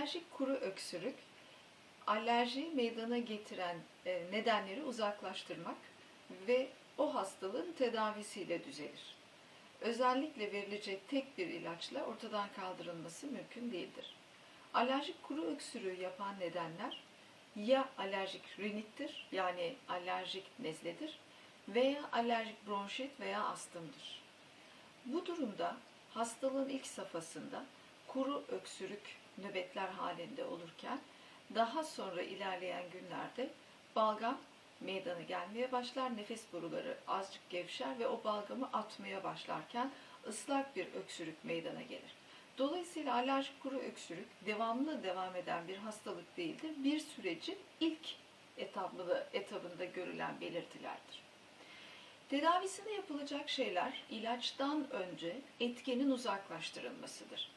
Alerjik kuru öksürük, alerji meydana getiren e, nedenleri uzaklaştırmak ve o hastalığın tedavisiyle düzelir. Özellikle verilecek tek bir ilaçla ortadan kaldırılması mümkün değildir. Alerjik kuru öksürüğü yapan nedenler ya alerjik rinittir yani alerjik nezledir veya alerjik bronşit veya astımdır. Bu durumda hastalığın ilk safhasında kuru öksürük nöbetler halinde olurken daha sonra ilerleyen günlerde balgam meydana gelmeye başlar, nefes boruları azıcık gevşer ve o balgamı atmaya başlarken ıslak bir öksürük meydana gelir. Dolayısıyla alerjik kuru öksürük devamlı devam eden bir hastalık değildir. Bir sürecin ilk etabında, etabında görülen belirtilerdir. Tedavisinde yapılacak şeyler ilaçtan önce etkenin uzaklaştırılmasıdır.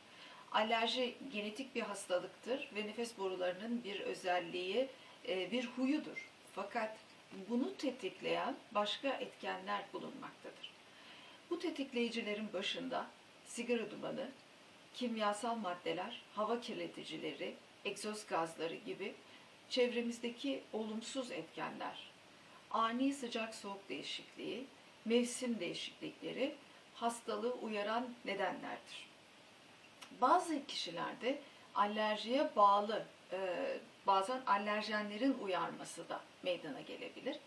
Alerji genetik bir hastalıktır ve nefes borularının bir özelliği, e, bir huyudur. Fakat bunu tetikleyen başka etkenler bulunmaktadır. Bu tetikleyicilerin başında sigara dumanı, kimyasal maddeler, hava kirleticileri, egzoz gazları gibi çevremizdeki olumsuz etkenler, ani sıcak soğuk değişikliği, mevsim değişiklikleri hastalığı uyaran nedenlerdir. Bazı kişilerde alerjiye bağlı e, bazen alerjenlerin uyarması da meydana gelebilir.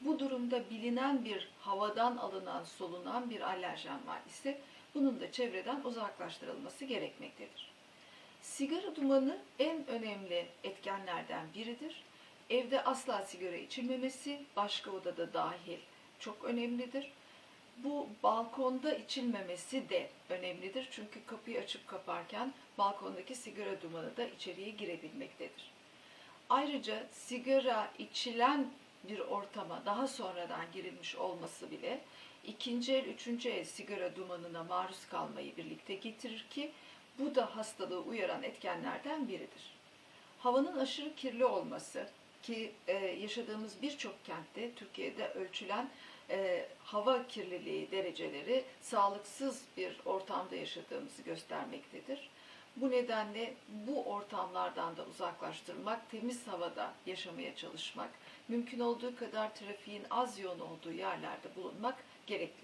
Bu durumda bilinen bir havadan alınan, solunan bir alerjen var ise bunun da çevreden uzaklaştırılması gerekmektedir. Sigara dumanı en önemli etkenlerden biridir. Evde asla sigara içilmemesi, başka odada dahil çok önemlidir. Bu balkonda içilmemesi de önemlidir. Çünkü kapıyı açıp kaparken balkondaki sigara dumanı da içeriye girebilmektedir. Ayrıca sigara içilen bir ortama daha sonradan girilmiş olması bile ikinci el, üçüncü el sigara dumanına maruz kalmayı birlikte getirir ki bu da hastalığı uyaran etkenlerden biridir. Havanın aşırı kirli olması ki e, yaşadığımız birçok kentte Türkiye'de ölçülen e, hava kirliliği dereceleri sağlıksız bir ortamda yaşadığımızı göstermektedir. Bu nedenle bu ortamlardan da uzaklaştırmak, temiz havada yaşamaya çalışmak, mümkün olduğu kadar trafiğin az yoğun olduğu yerlerde bulunmak gereklidir.